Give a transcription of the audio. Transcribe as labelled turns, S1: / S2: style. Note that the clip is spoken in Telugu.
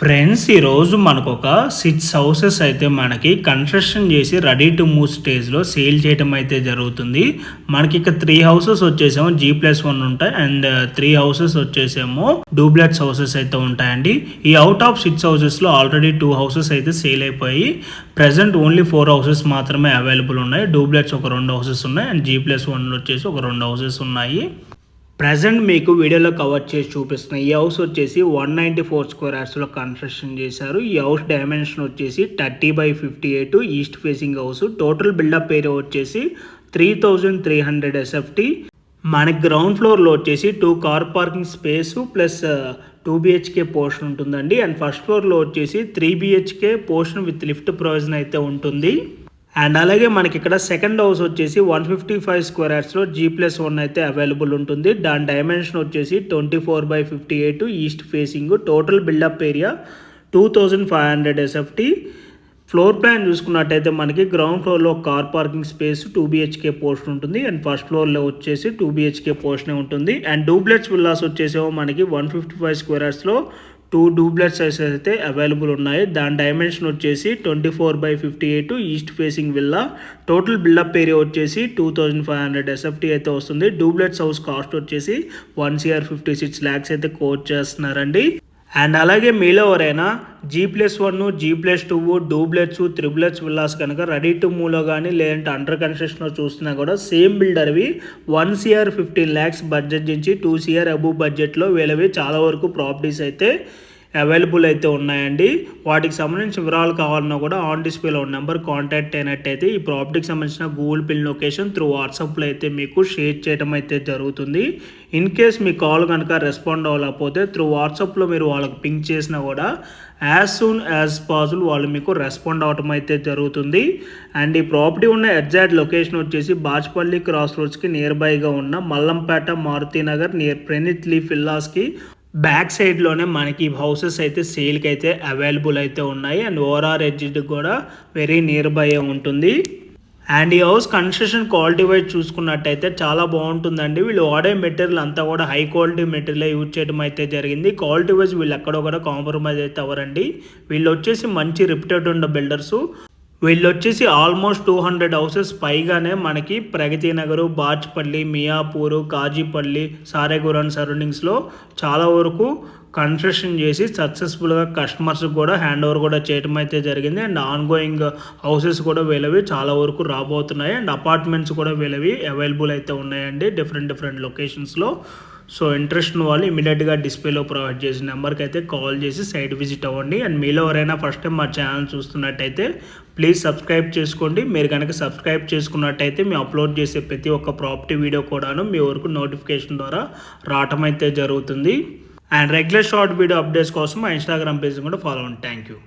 S1: ఫ్రెండ్స్ ఈరోజు మనకు ఒక సిక్స్ హౌసెస్ అయితే మనకి కన్స్ట్రక్షన్ చేసి రెడీ టు మూవ్ స్టేజ్లో సేల్ చేయడం అయితే జరుగుతుంది. మనకి ఇక త్రీ హౌసెస్ వచ్చేసేమో జీ ప్లస్ వన్ ఉంటాయి. అండ్ త్రీ హౌసెస్ వచ్చేసేమో డూప్లెట్స్ హౌసెస్ అయితే ఉంటాయండి. ఈ అవుట్ ఆఫ్ సిక్స్ హౌసెస్లో ఆల్రెడీ టూ హౌసెస్ అయితే సేల్ అయిపోయి ప్రజెంట్ ఓన్లీ ఫోర్ హౌసెస్ మాత్రమే అవైలబుల్ ఉన్నాయి. డూప్లెట్స్ ఒక రెండు హౌసెస్ ఉన్నాయి. అండ్ జీ ప్లస్ వన్ వచ్చేసి ఒక రెండు హౌసెస్ ఉన్నాయి. ప్రజెంట్ మీకు వీడియోలో కవర్ చేసి చూపిస్తున్న ఈ హౌస్ వచ్చేసి వన్ నైంటీ ఫోర్ స్క్వేర్ యార్డ్స్లో కన్స్ట్రక్షన్ చేశారు. ఈ హౌస్ డైమెన్షన్ వచ్చేసి thirty by fifty eight east facing house total built up area వచ్చేసి three thousand three hundred SFT మనకి గ్రౌండ్ ఫ్లోర్లో వచ్చేసి two car parking space plus two BHK portion ఉంటుందండి. అండ్ ఫస్ట్ ఫ్లోర్లో వచ్చేసి three BHK portion with lift provision అయితే ఉంటుంది. అండ్ అలాగే మనకి ఇక్కడ సెకండ్ హౌస్ వచ్చేసి వన్ ఫిఫ్టీ ఫైవ్ స్క్వేర్ యార్డ్స్లో జీ ప్లస్ వన్ అయితే అవైలబుల్ ఉంటుంది. దాని డైమెన్షన్ వచ్చేసి twenty four by fifty eight east facing total built up area two thousand five hundred SFT floor plan చూసుకున్నట్టయితే మనకి గ్రౌండ్ ఫ్లోర్లో car parking space two BHK portion ఉంటుంది. అండ్ ఫస్ట్ ఫ్లోర్లో వచ్చేసి టూ బిహెచ్కే పోర్షనే ఉంటుంది. అండ్ డూప్లెట్స్ విల్లాస్ వచ్చేసేమో మనకి వన్ ఫిఫ్టీ ఫైవ్ స్క్వేర్ యార్డ్స్లో టూ డూప్లెట్ సైజెస్ అయితే అవైలబుల్ ఉన్నాయి. దాని డైమెన్షన్ వచ్చేసి twenty four by fifty eight east facing villa. Total built up area వచ్చేసి two thousand five hundred SFT అయితే వస్తుంది. డూప్లెట్స్ హౌస్ కాస్ట్ వచ్చేసి one CR fifty six lakhs అయితే కోట్ చేస్తున్నారండి. అండ్ అలాగే మీలో ఎవరైనా G plus one G plus two duplex triplex villas కనుక రెడీ టు మూలో కానీ లేదంటే అండర్ కన్స్ట్రక్షన్లో చూస్తున్నా కూడా same బిల్డర్వి one CR fifteen lakhs budget నుంచి టూ సిఆర్ అబూ బడ్జెట్లో వీళ్ళవి చాలా వరకు ప్రాపర్టీస్ అయితే అవైలబుల్ అయితే ఉన్నాయండి. వాటికి సంబంధించిన వివరాలు కావాలన్నా కూడా ఆన్ డిస్ప్లేలో ఉన్న నెంబర్ కాంటాక్ట్ అయినట్టయితే ఈ ప్రాపర్టీకి సంబంధించిన గూగుల్ పిన్ లొకేషన్ త్రూ వాట్సాప్లో అయితే మీకు షేర్ చేయడం అయితే జరుగుతుంది. ఇన్ కేస్ మీ కాల్ కనుక రెస్పాండ్ అవ్వకపోతే త్రూ వాట్సాప్లో మీరు వాళ్ళకి పింక్ చేసినా కూడా యాజ్ సూన్ యాజ్ పాసిబుల్ వాళ్ళు మీకు రెస్పాండ్ అవటం అయితే జరుగుతుంది. అండ్ ఈ ప్రాపర్టీ ఉన్న ఎగ్జాక్ట్ లొకేషన్ వచ్చేసి బాచ్పల్లి క్రాస్ రోడ్స్కి నియర్ బైగా ఉన్న మల్లంపేట మారుతీనగర్ నియర్ ప్రెనిత్ లీ ఫిల్లాస్కి బ్యాక్ సైడ్లోనే మనకి హౌసెస్ అయితే సేల్కి అయితే అవైలబుల్ అయితే ఉన్నాయి. అండ్ ఓవరాల్ ఎడ్జిట్ కూడా వెరీ నియర్ బై ఉంటుంది. అండ్ ఈ హౌస్ కన్స్ట్రక్షన్ క్వాలిటీ వైజ్ చూసుకున్నట్టయితే చాలా బాగుంటుందండి. వీళ్ళు వాడే మెటీరియల్ అంతా కూడా హై క్వాలిటీ మెటీరియల్ యూజ్ చేయడం అయితే జరిగింది. క్వాలిటీ వైజ్ వీళ్ళు ఎక్కడో కూడా కాంప్రమైజ్ అయితే అవ్వరండి. వీళ్ళు వచ్చేసి మంచి రిప్యూటెడ్ ఉన్న బిల్డర్స్. వీళ్ళు వచ్చేసి ఆల్మోస్ట్ టూ హండ్రెడ్ హౌసెస్ పైగానే మనకి ప్రగతి నగరు బాచ్పల్లి మియాపూరు కాజీపల్లి సారేగూరన్ సరౌండింగ్స్లో చాలా వరకు కన్స్ట్రక్షన్ చేసి సక్సెస్ఫుల్గా కస్టమర్స్కి కూడా హ్యాండ్ ఓవర్ కూడా చేయడం అయితే జరిగింది. అండ్ ఆన్ గోయింగ్ హౌసెస్ కూడా వీళ్ళవి చాలా వరకు రాబోతున్నాయి. అండ్ అపార్ట్మెంట్స్ కూడా వీళ్ళవి అవైలబుల్ అయితే ఉన్నాయండి డిఫరెంట్ డిఫరెంట్ లొకేషన్స్లో. సో ఇంట్రెస్ట్ ఉన్న వాళ్ళు ఇమీడియట్గా డిస్ప్లేలో ప్రొవైడ్ చేసిన నెంబర్కి అయితే కాల్ చేసి సైట్ విజిట్ అవ్వండి. అండ్ మీలో ఎవరైనా ఫస్ట్ టైం మా ఛానల్ చూస్తున్నట్టయితే ప్లీజ్ సబ్స్క్రైబ్ చేసుకోండి. మీరు కనుక సబ్స్క్రైబ్ చేసుకున్నట్టయితే మేము అప్లోడ్ చేసే ప్రతి ఒక్క ప్రాపర్టీ వీడియో కూడాను మీ వరకు నోటిఫికేషన్ ద్వారా రావటం అయితే జరుగుతుంది. And regular short video updates కోసం మా ఇన్స్టాగ్రామ్ పేజ్ కూడా ఫాలో అవ్వండి. Thank you